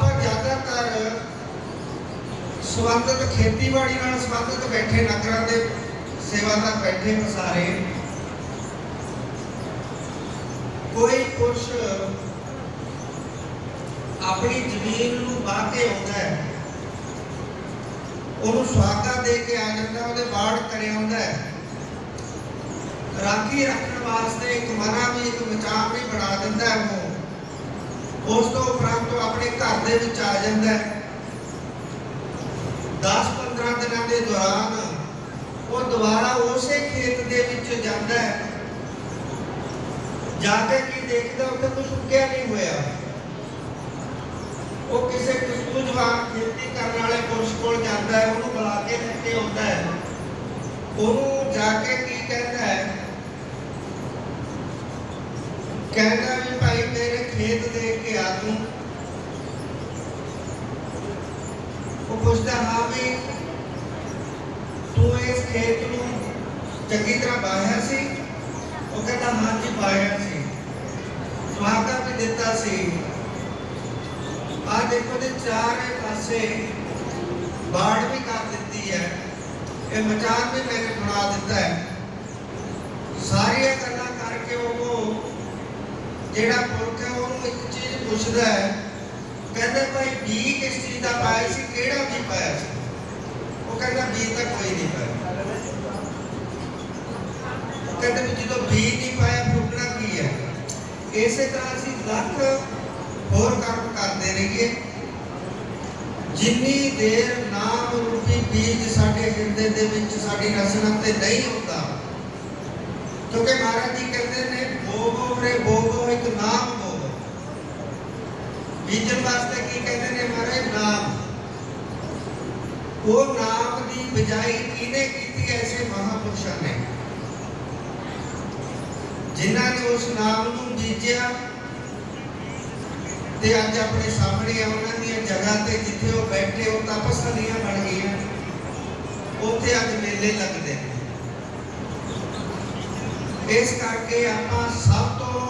ਆਪਾਂ ਜ਼ਿਆਦਾਤਰ ਸੰਬੰਧਿਤ ਖੇਤੀਬਾੜੀ ਨਾਲ ਸੰਬੰਧਿਤ ਬੈਠੇ ਨਗਰਾਂ ਦੇ ਸੇਵਾਦਾਰ ਬੈਠੇ ਸਾਰੇ ਕੋਈ ਪੁਰਸ਼ ਆਪਣੀ ਜ਼ਮੀਨ ਨੂੰ ਵਾਹ ਕੇ ਆਉਂਦਾ ਹੈ, ਉਹਨੂੰ ਸਵਾਗਤ ਦੇ ਕੇ ਆ ਜਾਂਦਾ, ਉਹਦੇ ਬਾੜ ਕਰਿਆ ਆਉਂਦਾ ਹੈ। ਰਾਖੀ ਰੱਖਣ ਵਾਸਤੇ ਇੱਕ ਮਨਾ ਵੀ ਇੱਕ ਮਚਾਮ ਵੀ ਬਣਾ ਦਿੰਦਾ ਹੈ ਉਹ ਉਸ ਤੋਂ ਉਪਰੰਤ ਉਹ ਆਪਣੇ ਘਰ ਦੇ ਵਿੱਚ ਆ ਜਾਂਦਾ ਹੈ। 10-15 ਦਿਨਾਂ ਦੇ ਦੌਰਾਨ ਉਹ ਦੁਬਾਰਾ ਉਸੇ ਖੇਤ ਦੇ ਵਿੱਚ ਜਾਂਦਾ ਹੈ। ਜਾ ਕੇ ਕੀ ਦੇਖਦਾ, ਉੱਥੇ ਕੁਝ ਉੱਗਿਆ ਨਹੀਂ ਹੋਇਆ। ਉਹ ਕਿਸੇ ਸੂਝਵਾਨ ਖੇਤੀ ਕਰਨ ਵਾਲੇ ਪੁਰਸ਼ ਕੋਲ ਜਾਂਦਾ ਹੈ, ਉਹਨੂੰ ਬੁਲਾ ਕੇ ਲੈ ਕੇ ਆਉਂਦਾ ਹੈ। ਉਹਨੂੰ ਜਾ ਕੇ ਕੀ ਕਹਿੰਦਾ ਹੈ? ਕਹਿੰਦਾ ਵੀ ਭਾਈ ਮੇਰੇ ਖੇਤ ਦੇਖ ਕੇ ਆ ਤੂੰ। ਪੁੱਛਦਾ ਹਾਂ ਵੀ ਤੂੰ ਇਸ ਖੇਤ ਨੂੰ ਚੰਗੀ ਤਰ੍ਹਾਂ ਬਾਹਿਆ ਸੀ? ਉਹ ਕਹਿੰਦਾ ਹਾਂ ਜੀ ਬਾਹਿਆ ਸੀ। ਸਵਾਗਤ ਵੀ ਦਿੱਤਾ ਸੀ। ਆ ਦੇਖੋ ਦੇ ਚਾਰੇ ਪਾਸੇ ਬਾੜ ਵੀ ਕਰ ਦਿੱਤੀ ਹੈ। ਇਹ ਮਚਾਨ ਵੀ ਮੈंने ਬਣਾ ਦਿੱਤਾ ਹੈ। ਸਾਰੀਆਂ ਗੱਲਾਂ ਕਰਕੇ ਉਹ ਜਿਹੜਾ ਪੁਰਖ ਹੈ, ਉਹਨੂੰ ਇੱਕ ਚੀਜ਼ ਪੁੱਛਦਾ ਹੈ ਕਹਿੰਦਾ ਭਾਈ ਬੀ ਕਿਸ ਚੀਜ਼ ਦਾ ਪਾਇਆ ਸੀ? ਕਿਹੜਾ ਵੀ ਪਾਇਆ ਸੀ? ਉਹ ਕਹਿੰਦਾ ਬੀ ਤਾਂ ਕੋਈ ਨਹੀਂ ਪਾਇਆ। ਕਹਿੰਦਾ ਵੀ ਜਦੋਂ ਬੀ ਨਹੀਂ ਪਾਇਆ ਫੁੱਕਣਾ ਕੀ ਹੈ? ਇਸੇ ਤਰ੍ਹਾਂ ਅਸੀਂ ਲੱਖ ਹੋਰ ਕੰਮ ਕਰਦੇ ਰਹੀਏ। ਜਿੰਨੀ ਦੇਰ ਨਾਮ ਰੂਪੀ ਬੀਜ ਸਾਡੇ ਹਿਰਦੇ ਦੇ ਵਿੱਚ ਸਾਡੀ ਰਸਨਾ ਤੇ ਨਹੀਂ ਹੁੰਦਾ, ਕਿਉਂਕਿ ਮਹਾਰਾਜ ਜੀ ਕਹਿੰਦੇ ਨੇ, ਬੋਗੋ ਰੇ ਬੋਗੋ ਇੱਕ ਨਾਮ ਬੀਜਣ ਵਾਸਤੇ ਕੀ ਕਹਿੰਦੇ ਨੇ ਮਹਾਰਾਜ? ਨਾਮ। ਉਹ ਨਾਮ ਦੀ ਬਜਾਈ ਕਿਹਨੇ ਕੀਤੀ ਐਸੇ ਮਹਾਪੁਰਸ਼ਾਂ ਨੇ? ਜਿਨ੍ਹਾਂ ਨੇ ਉਸ ਨਾਮ ਨੂੰ ਬੀਜਿਆ ਤੇ ਅੱਜ ਆਪਣੇ ਸਾਹਮਣੇ ਉਹਨਾਂ ਦੀਆਂ ਜਗ੍ਹਾ ਤੇ ਜਿੱਥੇ ਉਹ ਬੈਠੇ, ਉਹ ਤਪਸਥਲੀਆਂ ਬਣ ਗਈਆਂ। ਉੱਥੇ ਅੱਜ ਮੇਲੇ ਲੱਗਦੇ ਨੇ। ਇਸ ਕਰਕੇ ਆਪਾਂ ਸਭ ਤੋਂ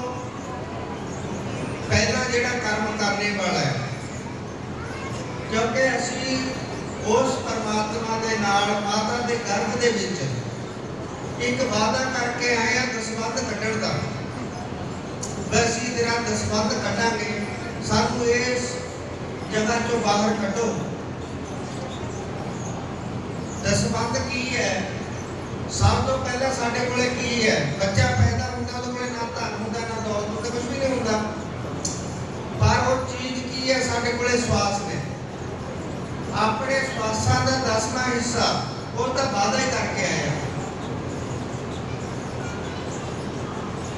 ਪਹਿਲਾ ਜਿਹੜਾ ਕਰਮ ਕਰਨੇ ਵਾਲਾ ਹੈ। ਕਿਉਂਕਿ ਅਸੀਂ ਉਸ ਪਰਮਾਤਮਾ ਦੇ ਨਾਲ, ਮਾਤਾ ਦੇ ਗਰਭ ਦੇ ਵਿੱਚ ਇੱਕ ਵਾਅਦਾ ਕਰਕੇ ਆਏ ਆ ਦਸਵੰਧ ਕੱਢਣ ਦਾ। ਵੀ ਤੇਰਾ ਦਸਵੰਧ ਕੱਢਾਂਗੇ। ਸਾਨੂੰ ਇਸ ਜਗ੍ਹਾ ਚੋਂ ਬਾਹਰ ਕੱਢੋ। ਦਸਵੰਧ ਕੀ ਹੈ? ਸਭ ਤੋਂ ਪਹਿਲਾਂ ਸਾਡੇ ਕੋਲੇ ਕੀ ਹੈ? ਬੱਚਾ ਪੈਦਾ ਹੁੰਦਾ ਉਹਦੇ ਕੋਲੇ ਨਾ ਧਨ ਹੁੰਦਾ ਕੁਝ ਵੀ ਨਹੀਂ ਹੁੰਦਾ ਪਰ ਉਹ ਚੀਜ਼ ਕੀ ਹੈ ਸਾਡੇ ਕੋਲੇ ਸਵਾਸ ਨੇ ਆਪਣੇ ਸਵਾਸਾਂ ਦਾ ਦਸਵਾਂ ਹਿੱਸਾ ਉਹ ਤਾਂ ਵਾਅਦਾ ਹੀ ਕਰਕੇ ਆਇਆ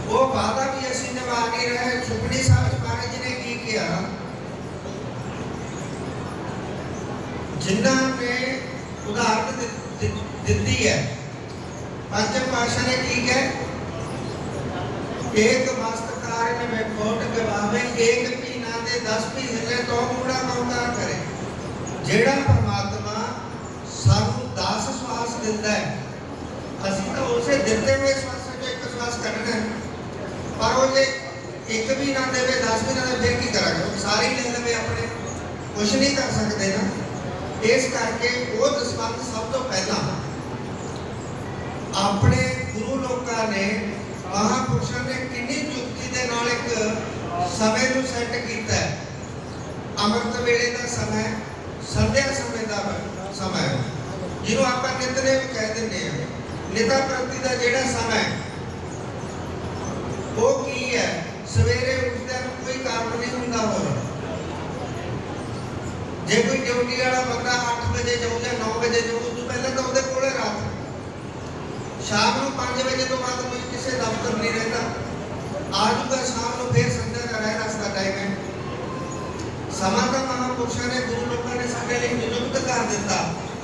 ਉਹ ਵਾਅਦਾ ਵੀ ਅਸੀਂ ਨਿਭਾ ਨਹੀਂ ਰਹੇ ਸੁਖਣੀ ਸਾਹਿਬ ਮਹਾਰਾਜ ਜੀ ਨੇ ਕੀ ਕਿਹਾ ਜਿਨ੍ਹਾਂ ਨੇ ਉਦਾਹਰਨ ਦਿੱ- ਦਿੱ- ਦਿੱਤੀ ਹੈ ਪੰਜਮ ਪਾਸ਼ਾ ਨੇ ਕੀ ਕਿਹਾ ਇੱਕ ਮਸਤਕਾਰ ਨੇ ਮੈਂ ਕੋਟ ਗਵਾਵੇ ਇੱਕ ਮਹੀਨਾ ਦੇ 10 ਮਹੀਨੇ ਤੋਂ ਮੂੜਾ ਕੌਂਕਾਰ ਕਰੇ। ਜਿਹੜਾ ਪਰਮਾਤਮਾ ਸਾਨੂੰ 10 ਸਵਾਸ ਦਿੰਦਾ ਹੈ, ਅਸੀਂ ਤਾਂ ਉਸੇ ਦਿੱਤੇ ਹੋਏ ਸਵਾਸਾਂ ਚੋਂ ਇੱਕ ਸਵਾਸ ਕੱਢਣਾ ਹੈ। ਪਰ ਉਹ ਜੇ ਇੱਕ ਵੀ ਨਾ ਦੇਵੇ 10 ਵੀ ਨਾ ਦੇਵੇ, ਫਿਰ ਕੀ ਕਰਾਂਗੇ? ਸਾਰੇ ਹੀ ਲੈ ਲਵੇ ਆਪਣੇ ਕੁਝ ਨਹੀਂ ਕਰ ਸਕਦੇ ਨਾ। ਇਸ ਕਰਕੇ ਉਹ ਦਸਵੰਧ ਸਭ ਤੋਂ ਪਹਿਲਾਂ ਆਪਣੇ ਗੁਰੂ ਲੋਕਾਂ ਨੇ ਮਹਾਪੁਰਸ਼ਾਂ ਨੇ ਕਿੰਨੀ ਯੁਕਤੀ ਦੇ ਨਾਲ ਇੱਕ ਸਮੇਂ ਨੂੰ ਸੈੱਟ ਕੀਤਾ ਹੈ। ਅੰਮ੍ਰਿਤ ਵੇਲੇ ਦਾ ਸਮਾਂ ਸੰਧਿਆ ਸਮੇਂ ਦਾ ਸਮਾਂ ਜਿਹਨੂੰ ਆਪਾਂ ਨਿਤਨੇਮ ਕਹਿ ਦਿੰਦੇ ਆ ਨਿਤਾ ਪ੍ਰਤੀ ਦਾ ਜਿਹੜਾ ਸਮਾਂ ਉਹ ਕੀ ਹੈ? ਸਵੇਰੇ ਉੱਠਦਿਆਂ ਕੋਈ ਕੰਮ ਨਹੀਂ ਹੁੰਦਾ ਹੋਰ। ਜੇ ਕੋਈ ਡਿਊਟੀ ਵਾਲਾ ਬੰਦਾ 8 ਵਜੇ ਜਾਊ ਜਾਂ 9 ਵਜੇ ਜਾਊ ਉਸ ਤੋਂ ਪਹਿਲਾਂ ਤਾਂ ਉਹਦੇ ਕੋਲੇ ਰਾਤ। ਸ਼ਾਮ ਨੂੰ 5 ਵਜੇ ਤੋਂ ਬਾਅਦ ਕੋਈ ਕਿਸੇ ਦਫ਼ਤਰ ਨਹੀਂ ਰਹਿੰਦਾ। ਆਜੂਗਾ ਸ਼ਾਮ ਨੂੰ ਫਿਰ ਸੰਧਿਆ ਦਾ ਰਹਿ ਰਸਤਾ ਟਾਈਮ ਹੈ ਸਮਾਂ ਤਾਂ ਮਹਾਂਪੁਰਸ਼ਾਂ ਨੇ, ਗੁਰੂ ਲੋਕਾਂ ਨੇ ਸਾਡੇ ਲਈ ਨਿਯੁਕਤ ਕਰ ਦਿੱਤਾ,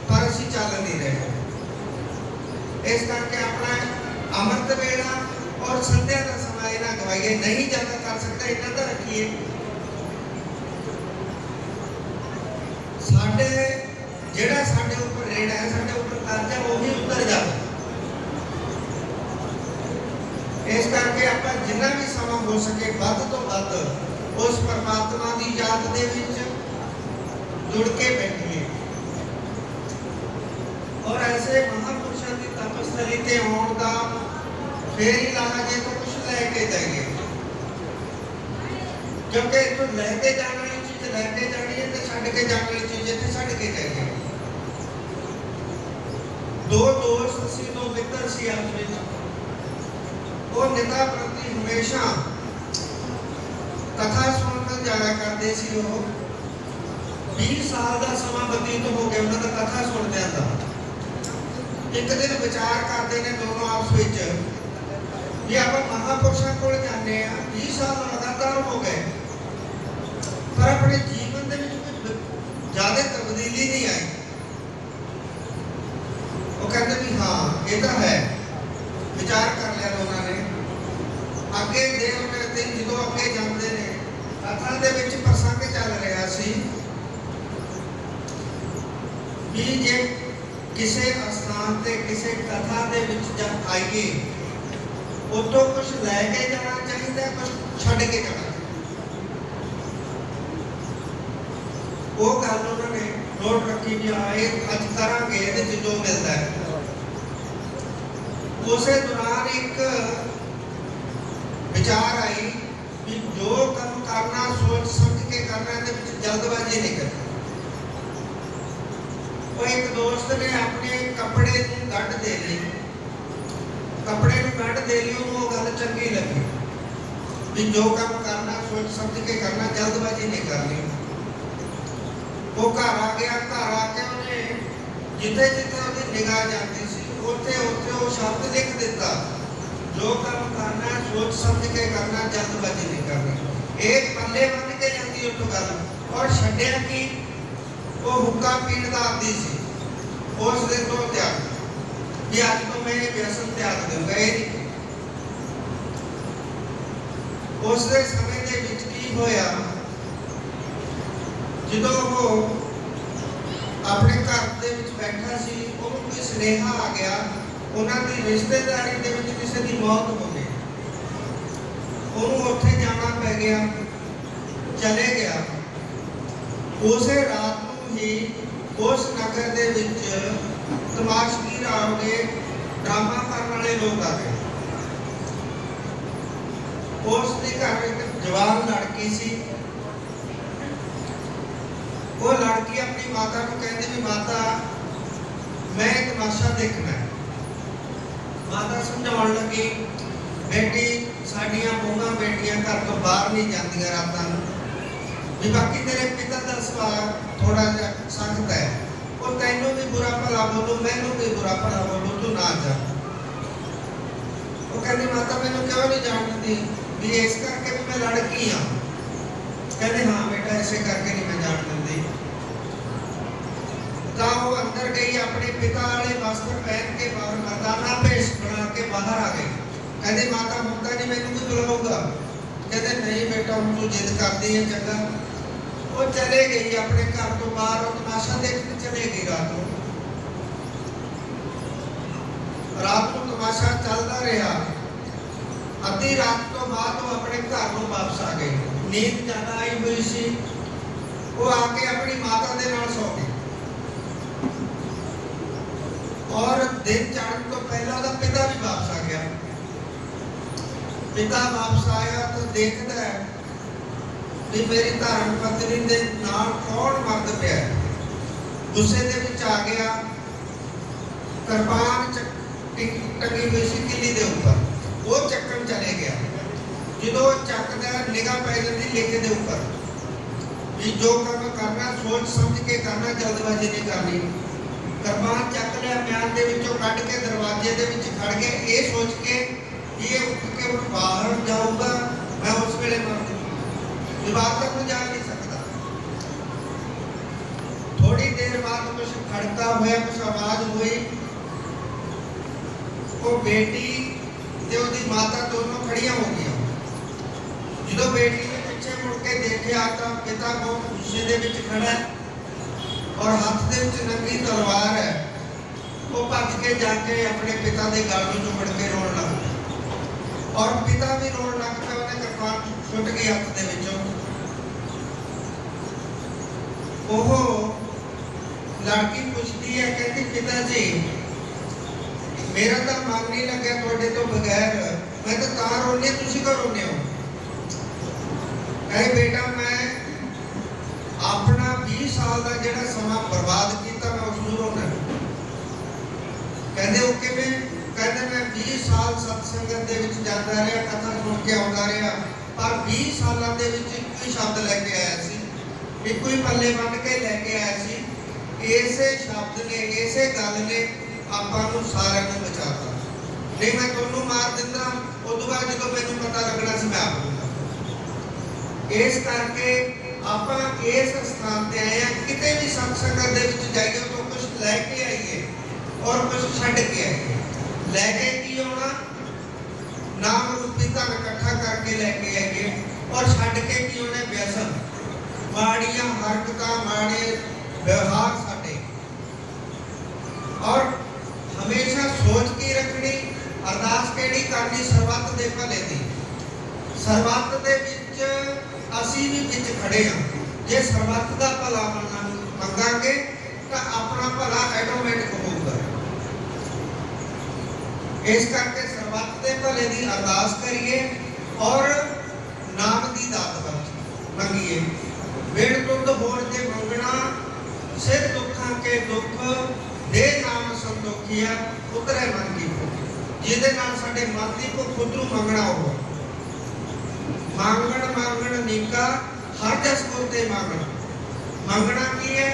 ਪਰ ਅਸੀਂ ਚੱਲ ਨਹੀਂ ਰਹੇ। ਇਸ ਕਰਕੇ ਆਪਣਾ ਅੰਮ੍ਰਿਤ ਵੇਲਾ ਔਰ ਸੰਧਿਆ ਦਾ ਸਮਾਂ ਇਹਨਾਂ ਗਵਾਈਏ ਨਹੀਂ ਜ਼ਿਆਦਾ ਕਰ ਸਕਦਾ, ਇਹਨਾਂ ਦਾ ਰੱਖੀਏ। ਸਾਡੇ ਜਿਹੜਾ ਸਾਡੇ ਉੱਪਰ ਰੇਡ ਹੈ, ਸਾਡੇ ਉੱਪਰ ਕਰਜ਼ਾ, ਉਹ ਵੀ ਉਤਰ ਜਾਵੇ। ਇਸ ਕਰਕੇ ਆਪਾਂ ਜਿੰਨਾ ਵੀ ਸਮਾਂ ਹੋ ਸਕੇ ਵੱਧ ਤੋਂ ਵੱਧ ਉਸ ਪਰਮਾਤਮਾ ਦੀ ਯਾਦ ਦੇ ਵਿੱਚ ਜੁੜ ਕੇ ਬੈਠੀਏ ਔਰ ਐਸੇ ਮਹਾਪੁਰਸ਼ਾਂ ਦੀ ਤਪਸਥਲੀ ਤੇ ਹੋਣ ਦਾ ਫੇਰ ਹੀ ਲਾਂਗੇ ਤਾਂ ਕੁਝ ਲੈ ਕੇ ਜਾਈਏ ਕਿਉਂਕਿ ਜੋ ਲੈ ਕੇ ਜਾਣ ਵਾਲੀ ਚੀਜ਼ ਲੈ ਕੇ ਜਾਣੀ ਹੈ ਤੇ ਛੱਡ ਕੇ ਜਾਣ ਵਾਲੀ ਚੀਜ਼ ਇੱਥੇ ਛੱਡ ਕੇ ਜਾਈਏ ਦੋ ਦੋਸਤ ਸੀ ਦੋ ਮਿੱਤਰ ਸੀ ਆਪਸ ਵਿੱਚ ਉਹ ਨਿਤਾ ਪ੍ਰਤੀ ਹਮੇਸ਼ਾ ਸੁਣਨ ਜਾਇਆ ਕਰਦੇ ਸੀ ਉਹ 20 ਸਾਲ ਦਾ ਸਮਾਂ ਬਤੀਤ ਹੋ ਗਿਆ ਉਹਨਾਂ ਦਾ ਕਥਾ ਸੁਣਦਿਆਂ ਦਾ ਇੱਕ ਦਿਨ ਵਿਚਾਰ ਕਰਦੇ ਨੇ ਦੋਨੋਂ ਆਪਸ ਵਿੱਚ ਵੀ ਆਪਾਂ ਮਹਾਪੁਰਸ਼ਾਂ ਕੋਲ ਜਾਂਦੇ ਆ 20 ਸਾਲ ਲਗਾਤਾਰ ਹੋ ਗਏ ਪਰ ਆਪਣੇ ਜੀਵਨ ਦੇ ਵਿੱਚ ਕੋਈ ਜ਼ਿਆਦਾ ਤਬਦੀਲੀ ਨਹੀਂ ਆਈ ਉਹ ਕਹਿੰਦੇ ਵੀ ਹਾਂ ਇਹ ਤਾਂ ਹੈ ਵਿਚਾਰ ਕਰ ਲਿਆ ਦੋਨਾਂ ਨੇ ਅੱਗੇ ਦੇਵ ਨੇ ਤੇ ਜਦੋਂ ਅੱਗੇ ਜਾਂਦੇ ਨੇ ਕਥਾ ਦੇ ਵਿੱਚ ਪ੍ਰਸੰਗ ਚੱਲ ਰਿਹਾ ਸੀ ਵੀ ਜੇ ਕਿਸੇ ਅਸਥਾਨ ਤੇ ਕਿਸੇ ਕਥਾ ਦੇ ਵਿੱਚ ਜਦ ਆਈਏ, ਉਤੋਂ ਕੁਝ ਲੈ ਕੇ ਜਾਣਾ ਚਾਹੀਦਾ ਕੁਝ ਛੱਡ ਕੇ ਜਾਣਾ ਉਹ ਗੱਲ ਉਹਨਾਂ ਨੇ ਨੋਟ ਰੱਖੀ ਵੀ ਹਾਂ, ਇਹ ਅੱਜ ਕਰਾਂਗੇ, ਇਹਦੇ ਚ ਜੋ ਮਿਲਦਾ ਹੈ। ਉਸੇ ਦੌਰਾਨ ਇੱਕ ਵਿਚਾਰ ਆਈ ਵੀ ਜੋ ਕੰਮ ਕਰਨਾ, ਸੋਚ ਸਮਝ ਕੇ ਕਰਨਾ, ਇਹਦੇ ਵਿੱਚ ਜਲਦਬਾਜ਼ੀ ਨਹੀਂ ਕਰਨੀ। ਉਹ ਇੱਕ ਦੋਸਤ ਨੇ ਆਪਣੇ ਕੱਪੜੇ ਨੂੰ ਗੱਡ ਦੇ ਲਈ। ਕੱਪੜੇ ਨੂੰ ਗੱਡ ਦੇ ਲਈ ਉਹ ਗੱਲ ਚੰਗੀ ਲੱਗੀ। ਵੀ ਜੋ ਕੰਮ ਕਰਨਾ, ਸੋਚ ਸਮਝ ਕੇ ਕਰਨਾ, ਜਲਦਬਾਜ਼ੀ ਨਹੀਂ ਕਰਨੀ। ਉਹ ਘਰ ਆ ਗਿਆ, ਘਰ ਆ ਕੇ ਉਹਨੇ ਜਿੱਥੇ ਜਿੱਥੇ ਉਹਦੀ ਨਿਗਾਹ ਜਾਂਦੀ ਸੀ ਉੱਥੇ ਉੱਥੇ ਉਹ ਸ਼ਬਦ ਲਿਖ ਦਿੱਤਾ। ਜੋ ਕੰਮ ਕਰਨਾ ਹੈ, ਸੋਚ ਸਮਝ ਕੇ ਕਰਨਾ ਜਲਦਬਾਜ਼ੀ ਨਹੀਂ ਕਰਨੀ ਇਹ ਪੱਲੇ ਬੰਨ ਕੇ ਜਾਂਦੀ ਉਹ ਤੋਂ ਗੱਲ ਔਰ ਛੱਡਿਆ ਕਿ ਉਹ ਹੁੱਕਾ ਪੀਣ ਦਾ ਆਦੀ ਸੀ ਉਸ ਦਿਨ ਤੋਂ ਤਿਆਗ ਕਿ ਅੱਜ ਤੋਂ ਮੈਂ ਇਹ ਵਿਅਸਨ ਤਿਆਗ ਦੂੰਗਾ ਇਹ ਨਹੀਂ ਉਸ ਦੇ ਸਮੇਂ ਦੇ ਵਿੱਚ ਕੀ ਹੋਇਆ ਜਦੋਂ ਉਹ ਆਪਣੇ ਘਰ ਦੇ ਵਿੱਚ ਬੈਠਾ ਸੀ ਉਹਨੂੰ ਕੋਈ ਸੁਨੇਹਾ ਆ ਗਿਆ ਉਹਨਾਂ ਦੀ ਰਿਸ਼ਤੇਦਾਰੀ ਦੇ ਵਿੱਚ ਕਿਸੇ ਦੀ ਮੌਤ ਹੋ ਗਈ। ਉਹਨੂੰ ਉੱਥੇ ਜਾਣਾ ਪੈ ਗਿਆ, ਚਲੇ ਗਿਆ। ਉਸੇ ਰਾਤ ਨੂੰ ਹੀ ਉਸ ਨਗਰ ਦੇ ਵਿੱਚ ਤਮਾਸ਼ਗੀਰ ਆਉਗੇ ਡਰਾਮਾ ਕਰਨ ਵਾਲੇ ਲੋਕ ਆ ਗਏ। ਉਸ ਦੇ ਘਰ ਇੱਕ ਜਵਾਨ ਲੜਕੀ ਸੀ। ਉਹ ਲੜਕੀ ਆਪਣੀ ਮਾਤਾ ਨੂੰ ਕਹਿੰਦੀ ਵੀ, ਮਾਤਾ, ਮੈਂ ਤਮਾਸ਼ਾ ਦੇਖਣਾ ਹੈ। ਮਾਤਾ ਸਮਝਾਉਣ ਲੱਗੀ ਬੇਟੀ ਸਾਡੀਆਂ ਬਹੂਆਂ ਬੇਟੀਆਂ ਘਰ ਤੋਂ ਬਾਹਰ ਨਹੀਂ ਜਾਂਦੀਆਂ ਰਾਤਾਂ ਨੂੰ। ਵੀ ਬਾਕੀ ਤੇਰੇ ਪਿਤਾ ਦਾ ਸੁਭਾਅ ਥੋੜਾ ਜਿਹਾ ਸਖਤ ਹੈ। ਉਹ ਤੈਨੂੰ ਵੀ ਬੁਰਾ ਭਲਾ ਬੋਲੂ, ਮੈਨੂੰ ਵੀ ਬੁਰਾ ਭਲਾ ਬੋਲੂ, ਤੂੰ ਨਾ ਜਾ। ਉਹ ਕਹਿੰਦੀ, ਮਾਤਾ, ਮੈਨੂੰ ਕਿਉਂ ਨਹੀਂ ਜਾਣ ਦਿੰਦੀ? ਵੀ ਇਸ ਕਰਕੇ ਵੀ ਮੈਂ ਲੜਕੀ ਆ ਕਹਿੰਦੇ, ਹਾਂ ਬੇਟਾ ਐਸੇ ਕਰਕੇ ਨਹੀਂ ਮੈਂ ਜਾਣ ਦਿੰਦੀ। ਤਾਂ ਉਹ ਅੰਦਰ ਗਈ, ਆਪਣੇ ਪਿਤਾ ਵਾਲੇ ਵਸਤਰ ਪਹਿਨ ਕੇ ਬਾਹਰ ਮਰਦਾਨਾ ਭੇਸ ਬਣਾ ਕੇ ਬਾਹਰ ਆ ਗਈ। ਕਹਿੰਦੇ, ਮਾਤਾ, ਮੁੰਡਾ ਨਹੀਂ ਮੈਨੂੰ ਕੋਈ ਬੁਲਾਊਗਾ? ਕਹਿੰਦੇ, ਨਹੀਂ ਬੇਟਾ, ਹੁਣ ਤੂੰ ਜਿੱਦ ਕਰਦੀ ਹੈ ਚੰਗਾ। ਉਹ ਚਲੇ ਗਈ, ਆਪਣੇ ਘਰ ਤੋਂ ਬਾਹਰ, ਉਹ ਤਮਾਸ਼ਾ ਦੇਖਣ ਚਲੇ ਗਈ ਰਾਤ ਨੂੰ। ਰਾਤ ਨੂੰ ਤਮਾਸ਼ਾ ਚੱਲਦਾ ਰਿਹਾ। ਅੱਧੀ ਰਾਤ ਤੋਂ ਬਾਅਦ ਉਹ ਆਪਣੇ ਘਰ ਨੂੰ ਵਾਪਸ ਆ ਗਈ। ਨੀਂਦ ਜ਼ਿਆਦਾ ਆਈ ਹੋਈ ਸੀ। ਉਹ ਆ ਕੇ ਆਪਣੀ ਮਾਤਾ ਦੇ ਨਾਲ ਸੌ ਗਈ। ਔਰ ਦਿਨ ਚੜ੍ਹਨ ਤੋਂ ਪਹਿਲਾਂ ਉਹਦਾ ਪਿਤਾ ਵੀ ਵਾਪਸ ਆ ਗਿਆ। ਪਿਤਾ ਵਾਪਸ ਆਇਆ ਤਾਂ ਦੇਖਦਾ ਹੈ ਵੀ ਮੇਰੀ ਧਰਮ ਪਤਨੀ ਦੇ ਨਾਲ ਕੌਣ ਮਰਦ ਪਿਆ ਗੁੱਸੇ ਦੇ ਵਿੱਚ ਆ ਗਿਆ। ਕਿਰਪਾਨ ਟੰਗੀ ਹੋਈ ਸੀ ਕਿੱਲੀ ਦੇ ਉੱਪਰ। ਉਹ ਚੱਕਣ ਚਲੇ ਗਿਆ। ਜਦੋਂ ਉਹ ਚੱਕਦਾ ਨਿਗਾਹ ਪੈ ਜਾਂਦੀ ਲਿਖ ਦੇ ਉੱਪਰ। ਵੀ ਜੋ ਕੰਮ ਕਰਨਾ, ਸੋਚ ਸਮਝ ਕੇ ਕਰਨਾ, ਜਲਦਬਾਜ਼ੀ ਨਹੀਂ ਕਰਨੀ। ਕਿਰਪਾਨ ਚੱਕ ਲਿਆ ਮਿਆਨ ਦੇ ਵਿੱਚੋਂ ਕੱਢ ਕੇ ਦਰਵਾਜ਼ੇ ਦੇ ਵਿੱਚ ਖੜ ਕੇ ਇਹ ਸੋਚ ਕੇ ਕਿ ਇਹ ਉੱਠ ਕੇ ਹੁਣ ਬਾਹਰ ਜਾਊਗਾ, ਮੈਂ ਉਸ ਵੇਲੇ ਮਰ ਜਾਊਂਗਾ। ਦੀਵਾਰ ਤੱਕ ਜਾ ਨਹੀਂ ਸਕਦਾ। ਥੋੜੀ ਦੇਰ ਬਾਅਦ ਕੁਝ ਖੜਕਾ ਹੋਇਆ ਕੁਝ ਆਵਾਜ਼ ਹੋਈ। ਉਹ ਬੇਟੀ ਤੇ ਉਹਦੀ ਮਾਤਾ ਦੋਨੋਂ ਖੜੀਆਂ ਹੋ ਗਈਆਂ। ਜਦੋਂ ਬੇਟੀ ਨੇ ਪਿੱਛੇ ਮੁੜ ਕੇ ਦੇਖਿਆ ਤਾਂ ਪਿਤਾ ਬਹੁਤ ਗੁੱਸੇ ਦੇ ਵਿੱਚ ਖੜਾ ਹੈ। ਔਰ ਹੱਥ ਦੇ ਵਿੱਚ ਨੰਗੀ ਤਲਵਾਰ ਹੈ। ਉਹ ਭੱਜ ਕੇ ਜਾ ਕੇ ਆਪਣੇ ਪਿਤਾ ਦੇ ਗਲ ਨੂੰ ਚੁੰਮੜ ਕੇ ਰੋਣ ਲੱਗ ਪਿਆ। ਔਰ ਪਿਤਾ ਵੀ ਰੋਣ ਲੱਗ ਪਿਆ, ਉਹਨੇ ਕਿਰਪਾਨ ਛੁੱਟ ਗਈ ਹੱਥ ਦੇ ਵਿੱਚੋਂ। ਉਹ ਲੜਕੀ ਪੁੱਛਦੀ ਹੈ, ਕਹਿੰਦੀ, ਪਿਤਾ ਜੀ, ਮੇਰਾ ਤਾਂ ਮਨ ਨਹੀਂ ਲੱਗਿਆ ਤੁਹਾਡੇ ਤੋਂ ਬਗੈਰ। ਮੈਂ ਤਾਂ ਤਾਂ ਰੋਣੀ ਤੁਸੀਂ ਕਿਉਂ ਰੋਂਦੇ ਹੋ? ਕਹੇ, ਬੇਟਾ, ਮੈਂ ਸਾਲ ਦਾ ਜਿਹੜਾ ਸਮਾਂ ਬਰਬਾਦ ਕੀਤਾ, ਮੈਂ ਉਸ ਨੂੰ ਰੋਣਾ ਕਹਿੰਦੇ ਉਹ ਕਿਵੇਂ, ਕਹਿੰਦੇ ਮੈਂ 20 ਸਾਲ ਸਤਸੰਗਤ ਦੇ ਵਿੱਚ ਜਾਂਦਾ ਰਿਹਾ ਕਥਾ ਸੁਣ ਕੇ ਆਉਂਦਾ ਰਿਹਾ, ਪਰ 20 ਸਾਲਾਂ ਦੇ ਵਿੱਚ ਇੱਕੋ ਹੀ ਸ਼ਬਦ ਲੈ ਕੇ ਆਇਆ ਸੀ, ਇੱਕੋ ਹੀ ਪੱਲੇ ਬੰਨ ਕੇ ਲੈ ਕੇ ਆਇਆ ਸੀ, ਇਸੇ ਸ਼ਬਦ ਨੇ, ਇਸੇ ਗੱਲ ਨੇ ਆਪਾਂ ਨੂੰ ਸਾਰਿਆਂ ਨੂੰ ਬਚਾਤਾ। ਨਹੀਂ, ਮੈਂ ਤੁਹਾਨੂੰ ਮਾਰ ਦਿੰਦਾ, ਉਦੋਂ ਬਾਅਦ ਜਦੋਂ ਮੈਨੂੰ ਪਤਾ ਲੱਗਣਾ ਸੀ, ਮੈਂ ਆਪ ਇਸ ਕਰਕੇ ਆਪਾਂ ਇਸ ਸਥਾਨ ਤੇ ਆਏ ਆ ਕਿਤੇ ਵੀ ਸਤਸੰਗਤ ਦੇ ਵਿੱਚ ਜਾਈਏ ਤਾਂ ਕੁਝ ਲੈ ਕੇ ਆਈਏ ਔਰ ਕੁਝ ਛੱਡ ਕੇ ਆਈਏ। ਲੈ ਕੇ ਕੀ ਆਉਣਾ? ਨਾਮ ਰੂਪੀ ਧਨ ਇਕੱਠਾ ਕਰਕੇ ਲੈ ਕੇ ਆਈਏ ਔਰ ਛੱਡ ਕੇ ਕੀ ਆਉਣਾ? ਵਿਅਸਨ। ਮਾੜੀਆਂ ਹਰਕਤਾਂ, ਮਾੜੇ ਵਿਵਹਾਰ ਸਾਡੇ। ਔਰ ਹਮੇਸ਼ਾ ਸੋਚ ਕੇ ਰੱਖਣੀ, ਅਰਦਾਸ ਕਿਹੜੀ ਕਰਨੀ? ਸਰਬੱਤ ਦੇ ਭਲੇ ਦੀ। ਸਰਬੱਤ ਦੇ ਵਿੱਚ ਅਸੀਂ ਵੀ ਵਿੱਚ ਖੜੇ ਹਾਂ। ਜੇ ਸਰਬੱਤ ਦਾ ਭਲਾ ਮੰਗਾਂ- ਮੰਗਾਂਗੇ, ਤਾਂ ਆਪਣਾ ਭਲਾ ਆਟੋਮੈਟਿਕ ਹੋਊਗਾ। ਇਸ ਕਰਕੇ ਸਰਬੱਤ ਦੇ ਭਲੇ ਦੀ ਅਰਦਾਸ ਕਰੀਏ ਔਰ ਨਾਮ ਦੀ ਦਾਤ ਬਖਸ਼ ਮੰਗੀਏ। ਵੇੜ ਤੁੰਦ ਹੋਣ ਤੇ ਮੰਗਣਾ, ਸਿਰ ਦੁੱਖਾਂ ਕੇ ਦੁੱਖ, ਦੇ ਨਾਮ ਸੰਤੋਖੀਆ ਉਤਰੇ ਮਨ ਕੀ ਜਿਹਦੇ ਨਾਲ ਸਾਡੇ ਮਨ ਦੀ ਭੁੱਖ ਨੂੰ ਮੰਗਣਾ ਹੋਵੇ ਮੰਗਣ ਮੰਗਣ ਨੀਕਾ ਹਰ ਜਸ ਕੋ ਮੰਗਣ ਮੰਗਣਾ ਕੀ ਹੈ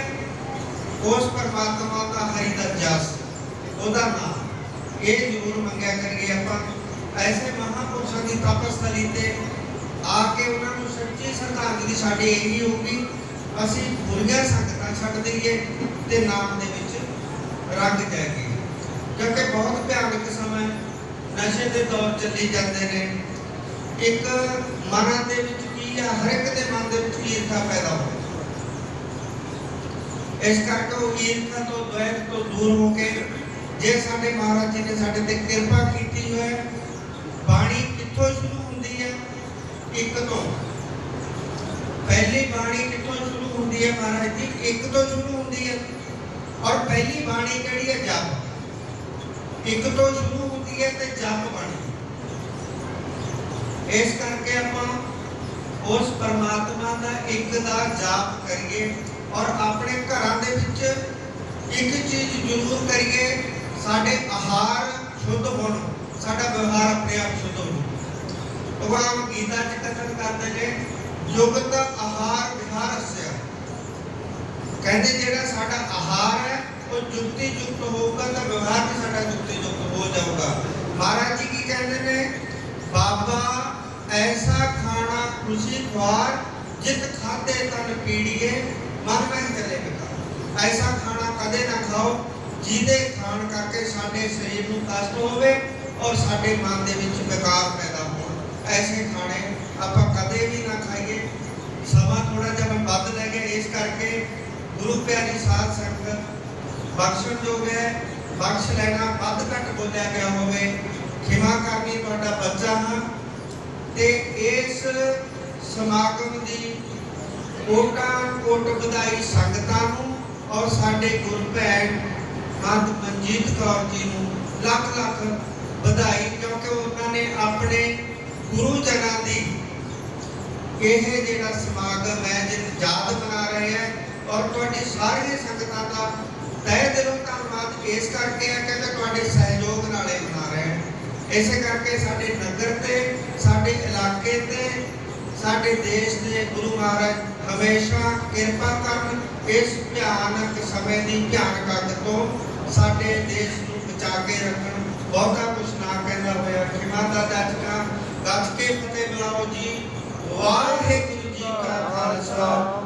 ਉਸ ਪਰਮਾਤਮਾ ਦਾ ਹਰੀ ਦਾ ਜਸ ਉਹਦਾ ਨਾਮ ਇਹ ਜ਼ਰੂਰ ਮੰਗਿਆ ਕਰੀਏ ਆਪਾਂ ਐਸੇ ਮਹਾਪੁਰਸ਼ਾਂ ਦੀ ਤਪਸਥਲੀ ਤੇ ਆ ਕੇ ਉਹਨਾਂ ਨੂੰ ਸੱਚੀ ਸ਼ਰਧਾਂਜਲੀ ਸਾਡੀ ਇਹੀ ਹੋਊਗੀ ਅਸੀਂ ਬੁਰੀਆਂ ਸੰਗਤਾਂ ਛੱਡ ਦਈਏ ਤੇ ਨਾਮ ਦੇ ਵਿੱਚ ਰੰਗ ਜਾਈਏ ਕਿਉਂਕਿ ਬਹੁਤ ਭਿਆਨਕ ਸਮਾਂ ਨਸ਼ੇ ਦੇ ਦੌਰ ਚੱਲੀ ਜਾਂਦੇ ਨੇ ਇੱਕ ਮਨਾਂ ਦੇ ਵਿੱਚ ਕੀ ਆ, ਹਰ ਇੱਕ ਦੇ ਮਨ ਦੇ ਵਿੱਚ ਈਰਖਾ ਪੈਦਾ ਹੋ ਇਸ ਕਰਕੇ ਉਹ ਈਰਖਾ ਤੋਂ ਦੁਆਰ ਤੋਂ ਦੂਰ ਹੋ ਕੇ ਜੇ ਸਾਡੇ ਮਹਾਰਾਜ ਜੀ ਨੇ ਸਾਡੇ ਤੇ ਕਿਰਪਾ ਕੀਤੀ ਹੋਏ, ਬਾਣੀ ਕਿੱਥੋਂ ਸ਼ੁਰੂ ਹੁੰਦੀ ਹੈ? ਇੱਕ ਤੋਂ। ਪਹਿਲੀ ਬਾਣੀ ਕਿੱਥੋਂ ਸ਼ੁਰੂ ਹੁੰਦੀ ਹੈ ਮਹਾਰਾਜ ਜੀ? ਇੱਕ ਤੋਂ ਸ਼ੁਰੂ ਹੁੰਦੀ ਹੈ। ਔਰ ਪਹਿਲੀ ਬਾਣੀ ਕਿਹੜੀ ਹੈ? ਜਪ। ਇੱਕ ਤੋਂ ਸ਼ੁਰੂ ਹੁੰਦੀ ਹੈ ਤੇ ਜਪ ਬਾਣੀ ਇਸ ਕਰਕੇ ਆਪਾਂ ਉਸ ਪਰਮਾਤਮਾ ਦਾ ਇੱਕ ਦਾ ਜਾਪ ਕਰੀਏ ਔਰ ਆਪਣੇ ਘਰਾਂ ਦੇ ਵਿੱਚ ਇੱਕ ਚੀਜ਼ ਜ਼ਰੂਰ ਕਰੀਏ, ਸਾਡੇ ਆਹਾਰ ਸ਼ੁੱਧ ਹੋਣ, ਸਾਡਾ ਵਿਵਹਾਰ ਆਪਣੇ ਆਪ ਸ਼ੁੱਧ ਹੋ ਭਗਵਾਨ ਗੀਤਾ ਚ ਕਥਨ ਕਰਦੇ ਨੇ ਯੁਗਤ ਆਹਾਰ ਵਿਹਾਰ ਅਸਿਆ। ਕਹਿੰਦੇ ਜਿਹੜਾ ਸਾਡਾ ਆਹਾਰ ਹੈ, ਉਹ ਜੁਗਤੀ ਯੁਕਤ ਹੋਊਗਾ ਤਾਂ ਵਿਵਹਾਰ ਵੀ ਸਾਡਾ ਜੁਗਤੀ ਯੁਕਤ ਹੋ ਜਾਊਗਾ। ਮਹਾਰਾਜ ਜੀ ਕੀ ਕਹਿੰਦੇ ਨੇ? ਬਾਬਾ ਐਸਾ ਖਾਣਾ ਖੁਸ਼ੀ ਖਵਾਰ ਜਿਤ ਖਾਦੇ ਤਨ ਪੀੜੀਏ ਮਨ ਮੈਂ ਚਲੇ ਬਿਕਾ ਐਸਾ ਖਾਣਾ ਕਦੇ ਨਾ ਖਾਓ ਜਿਹਦੇ ਖਾਣ ਕਰਕੇ ਸਾਡੇ ਸਰੀਰ ਨੂੰ ਕਸ਼ਟ ਹੋਵੇ ਔਰ ਸਾਡੇ ਮਨ ਦੇ ਵਿੱਚ ਵਿਕਾਰ ਪੈਦਾ ਹੋਣ ਐਸੇ ਖਾਣੇ ਆਪਾਂ ਕਦੇ ਵੀ ਨਾ ਖਾਈਏ ਸਮਾਂ ਥੋੜਾ ਜਿਹਾ ਮੈਂ ਵੱਧ ਲੈ ਗਿਆ ਇਸ ਕਰਕੇ ਗੁਰੂ ਪਿਆਰੀ ਸਾਧ ਸੰਗਤ ਬਖਸ਼ਣ ਜੋ ਹੈ ਬਖਸ਼ ਲੈਣਾ ਵੱਧ ਘੱਟ ਬੋਲਿਆ ਗਿਆ ਹੋਵੇ ਖਿਮਾ ਕਰਨੀ ਤੁਹਾਡਾ ਬੱਚਾ ਹਾਂ ਤੇ ਇਸ ਸਮਾਗਮ ਦੀ ਕੋਟਾਂ ਕੋਟ ਵਧਾਈ ਸੰਗਤਾਂ ਨੂੰ ਔਰ ਸਾਡੇ ਗੁਰ ਭੈਣ ਮਤ ਮਨਜੀਤ ਕੌਰ ਜੀ ਨੂੰ ਲੱਖ ਲੱਖ ਵਧਾਈ, ਕਿਉਂਕਿ ਉਹਨਾਂ ਨੇ ਆਪਣੇ ਗੁਰੂ ਜਨਾਂ ਦੀ ਇਹ ਜਿਹੜਾ ਸਮਾਗਮ ਹੈ ਜਿਹਨੂੰ ਯਾਦ ਮਨਾ ਰਹੇ ਹੈ ਔਰ ਤੁਹਾਡੀ ਸਾਰੀਆਂ ਸੰਗਤਾਂ ਦਾ ਤਹਿ ਦਿਲੋਂ ਧੰਨਵਾਦ ਇਸ ਕਰਕੇ ਹੈ ਕਿ ਤੁਹਾਡੇ ਸਹਿਯੋਗ ਨਾਲੇ ਇਸੇ ਕਰਕੇ ਸਾਡੇ ਨਗਰ ਤੇ, ਸਾਡੇ ਇਲਾਕੇ ਤੇ, ਸਾਡੇ ਦੇਸ਼ ਦੇ ਗੁਰੂ ਮਹਾਰਾਜ ਹਮੇਸ਼ਾ ਕਿਰਪਾ ਕਰਨ ਇਸ ਭਿਆਨਕ ਸਮੇਂ ਦੀ ਭਿਆਨਕ ਅੱਗ ਤੋਂ ਸਾਡੇ ਦੇਸ਼ ਨੂੰ ਬਚਾ ਕੇ ਰੱਖਣ। ਬਹੁਤਾ ਕੁਛ ਨਾ ਕਹਿੰਦਾ ਹੋਇਆ। ਖਿਮਾ ਦਾ ਗੱਜ ਕੇ ਫਤਿਹ ਬੁਲਾਓ ਜੀ। ਵਾਹਿਗੁਰੂ ਜੀ ਕਾ ਖਾਲਸਾ।